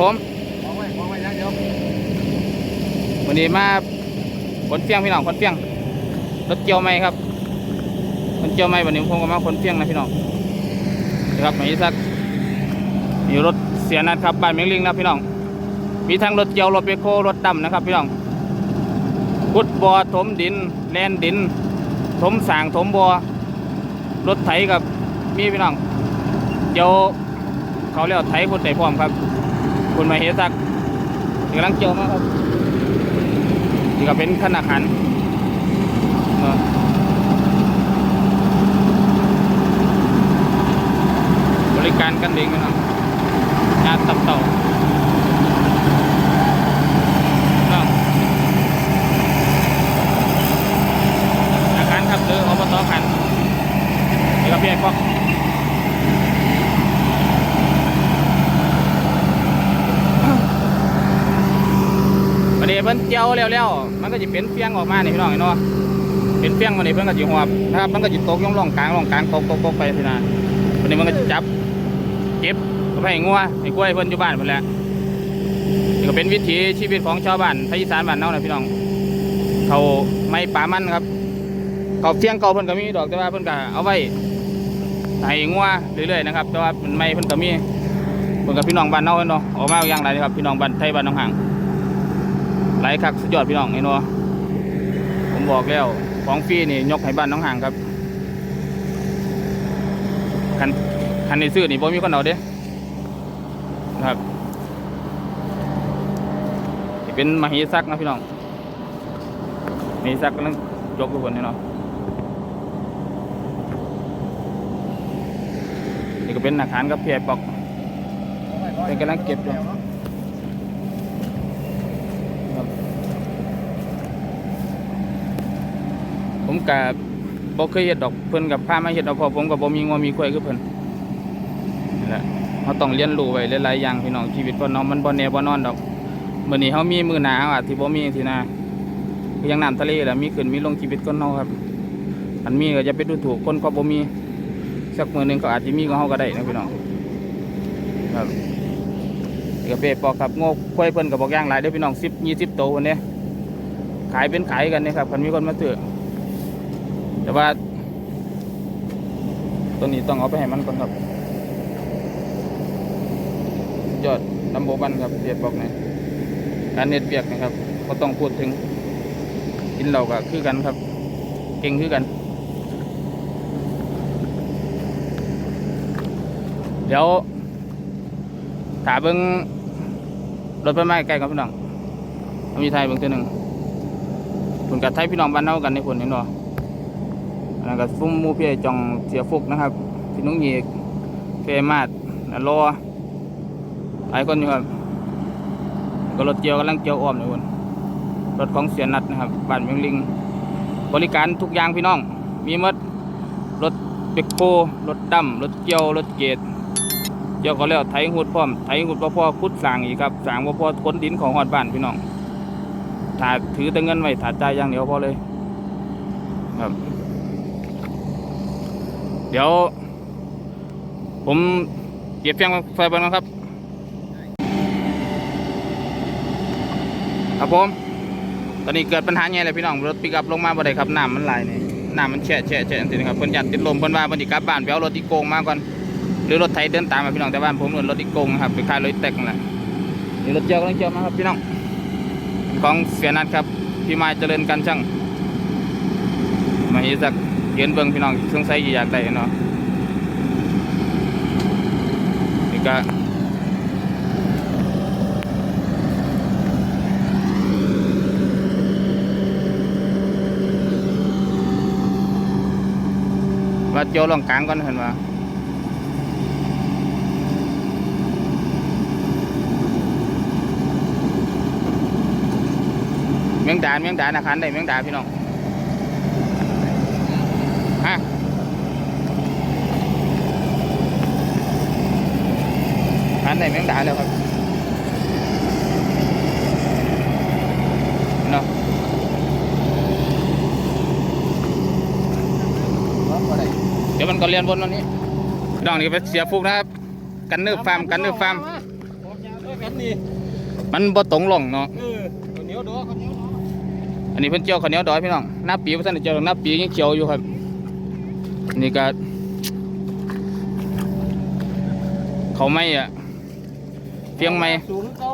ผมมองไว้มองไว้นะเดี๋ยววันนี้มาขนเฟียงพี่น้องขนเฟียงรถเกี่ยวไหมครับรถเกี่ยวไหมวันนี้ผมก็มาขนเฟียงนะพี่น้องนี่ครับมีสักมีรถเสียนัดครับบ้านเมงลิงนะพี่น้อง มีทั้งรถเกี่ยวรถเบโครถดำนะครับพี่น้องขุดบ่อถมดินแลนดิน ถมสร้างถมบ่อรถไถกับมีพี่น้องเดี๋ยวเขาเรียกว่าไถขุดได้พร้อมครับ คุณมาเฮสักกำลังเจียวมากครับนี่ก็เป็นขนาดขันเนารบริการกันเองพี่น้องงานตับเต่าเนาะอาคารครับหรืออบตขันนี่ก็เพียงพวก วันนี้เพิ่นเจียวแล้วๆมันก็จะเป็นเฟียงออกมานี่พี่น้องเห็นบ่เป็นเฟียงวันนี้เพิ่นก็จะหอบนะครับมันก็จะตกลงร่องกลางร่องกลางตกตกตกไปพี่นะวันนี้มันก็จะจับเก็บไปให้งัวให้กล้วยเพิ่นอยู่บ้านเพิ่นแหละนี่ก็เป็นวิถีชีวิตของชาวบ้านภาคอีสานบ้านเฮานะพี่น้องเขาไม่ป่ามันครับเขาเฟียงเก่าเพิ่นก็มีดอกแต่ว่าเพิ่นก็เอาไว้ให้งัวเรื่อยๆนะครับแต่ว่ามันไม่เพิ่นก็มีเพิ่นกับพี่น้องบ้านเฮาเนาะออกมาอย่างไรนะครับพี่น้องบ้านไทยบ้านหนองหาง ไหลคักสุดยอดพี่น้องไอ้นัวผมบอกแล้วของฟรีนี่ยกให้บ้านน้องห่างครับคันคันในซื้อนี่บ่มีคนเอาเด้นะครับนี่เป็นมหิซักนะพี่น้องมหิซักกำลังยกทุกคนนี่เนาะนี่ก็เป็นอาคารกับเพียปอกเป็นกำลังเก็บอยู่ ผมกับบ่เคยเฮ็ดดอกเพิ่นกับพามาเฮ็ดเอาพอผมกับบ่มีงัวมีควายคือเพิ่นนั่นแหละเราต้องเรียนรู้ไว้หลายๆอย่างพี่น้องชีวิตคนเนาะมันบ่แน่บ่นอนดอกมื้อนี้เฮามีมื้อหนาอาจสิบ่มีสินะคือย่างน้ำทะเลแหละมีขึ้นมีลงชีวิตคนเฮาครับ อันมีก็จะไปดูถูกคนก็บ่มีสักมื้อหนึงก็อาจสิมีกับเฮาก็ได้นะพี่น้องครับนี่ก็เป้ปอกครับโงกควายเพิ่นก็บอกอย่างหลายเด้อพี่น้อง10 20โตวันนี้ขายเป็นขายกันนยครับคันมีคนมาซื้อ แต่ว่า ตัวนี้ต้องเอาไปให้มันก่อนครับยอดลำโบบันครับเรียดบอกไงการเน็ตเบียกนะครับ ก็ต้องพูดถึงกินเหล่าก็คือกันครับ เก่งคือกัน เดี๋ยวถาเบิ้งรถไฟไม้ใกล้กับพี่น้องมีไทยเบิ้งตัวหนึ่งผลกับไทยพี่น้องบ้านเน่ากันในผลนี่เนาะ อันนั้นก็ฟุ้มมูเพียจองเสียฟุกนะครับพี่นุ้งเหยกเฟมาดนรอหลายคนอยู่ครับก็รถเกียวกำลังเกียวอ้อมอยู่คนรถของเสียนัดนะครับบ้านเมืองลิง บริการทุกอย่างพี่น้อง มีมดรถเบกโครถดำรถเกียวรถเกตเกียวก็แล้วไถหุดพร้อมไถหุดบ่พอคุดสางอีกครับสางบ่พอขนดินของหอดบ้านพี่น้องถ้าถือแต่เงินไว้ถ้าจ่ายอย่างเดียวพอเลยครับ เดี๋ยว ผมเก็บเพียงไฟบอลนะครับ ครับผม ตอนนี้เกิดปัญหาไงเลยพี่น้อง รถปิกอัพลงมาบ่ได้ครับน้ำมันไหลนี่น้ำมันแฉะแฉะแฉะจริงครับเพิ่นยันติดลมเพิ่นว่าเพิ่นสิกลับบ้านไปเอารถอีโกงมาก่อน หรือรถไถเดินตามมาพี่น้องแต่บ้านผมเอิ้นรถอีโกงครับไปขายรถแตกนั่นแหละนี่รถเจียวกำลังเจียวมาครับพี่น้อง ของเสียนัดครับ พี่ไม้เจริญกันช่างมาเฮสัก ยืนเบิ่งพี่น้องสงสัยอยากได้เนาะนี่ก็ว่าเจียวลองกลางก่อนเห็นว่าเมียงดาเมียงดาอาคารได้เมียงดาพี่น้อง อาคารได้เมียงดาแล้วครับเนาะเดี๋ยวมันก็เรียนวนวันนี้พี่น้องนี่ไปเสียฟุกนะครับ กันเนื้อฟาร์มกันเนื้อฟาร์มนี่มันบ่ตรงหล่องเนาะเออข้าวเหนียวดอกข้าวเหนียวดอกอันนี้เพิ่นเจียวข้าวเหนียวดอยพี่น้องหน้าปีบ่ทันได้เจียวหรอกหน้าปียังเขียวอยู่ครับอันนี่ก็เขาไม่อะ เฟียงไม่สูงเขา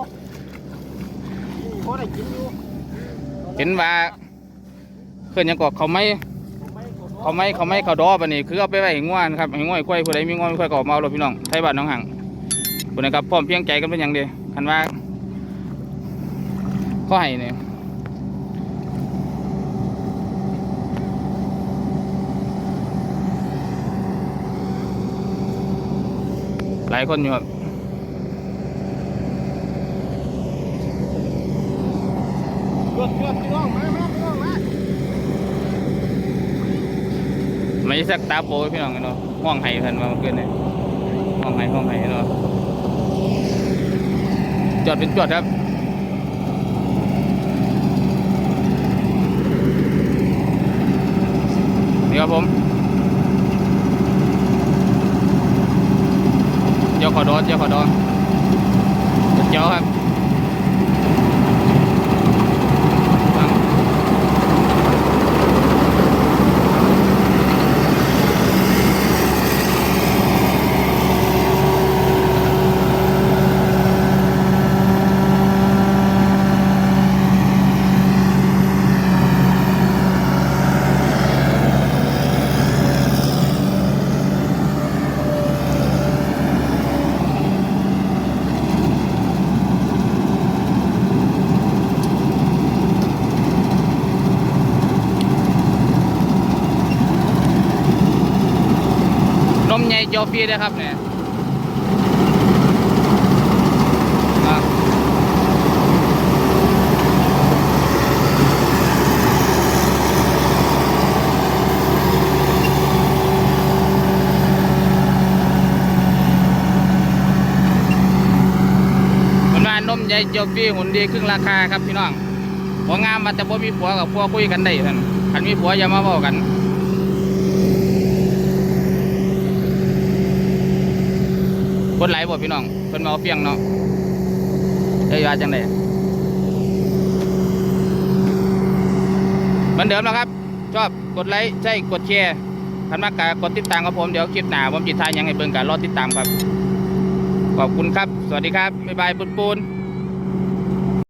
นี่พอได้กินอยู่เห็นว่าเพิ่อนยังก็เขาไม่เขาไม่เขาไม่เขาดอปะนี่คือเอาไปไว้ให้ง่วนครับให้ง่วยกล้วยผู้ใดมีง่วยมีกล้วยก็ออกมาเอาเลยพี่น้องไทยบ้านน้องหังผู้นะครับพร้อมเพียงใจกันเป็นอย่างเดียวคันว่าก็ให้เนี่ยหลายคนอยู่ครับ ยอ ดยอดพี่น้องมามาพี่น้องมาไม่ใช่สักตาโปพี่น้องเนาะห้องไห้เพิ่นมาเมื่อคืนเนี่ยห้องไห้ห้องไห้เนาะจอดเป็นจอดครับนี่ครับผมเจ้าขอดอนเจ้าขอดอนเจ้าครับ ญ่เจียวฟรีเลยครับเนี่ยนนมใหญ่เจียวฟรีหุ่นดีครึ่งราคาครับพี่น้องหัวงามมันแต่บ่มีผัวกับผัวคุยกันได้ท่านคันมีผัวอย่ามาบอกกัน คนไหลบ่พี่น้องเพิ่นมาเอาเปียงเนาะเอ้ยว่าจังไดเหมือนเดิมนะครับ ชอบกดไลค์ใช่กดแชร์ทันมากกากดติดตามกับผมเดี๋ยวคลิปหน้าผมจิตทายยังให้เบิ่งกันรอติดตามครับ ขอบคุณครับ สวัสดีครับ บ๊ายบายปุนปูน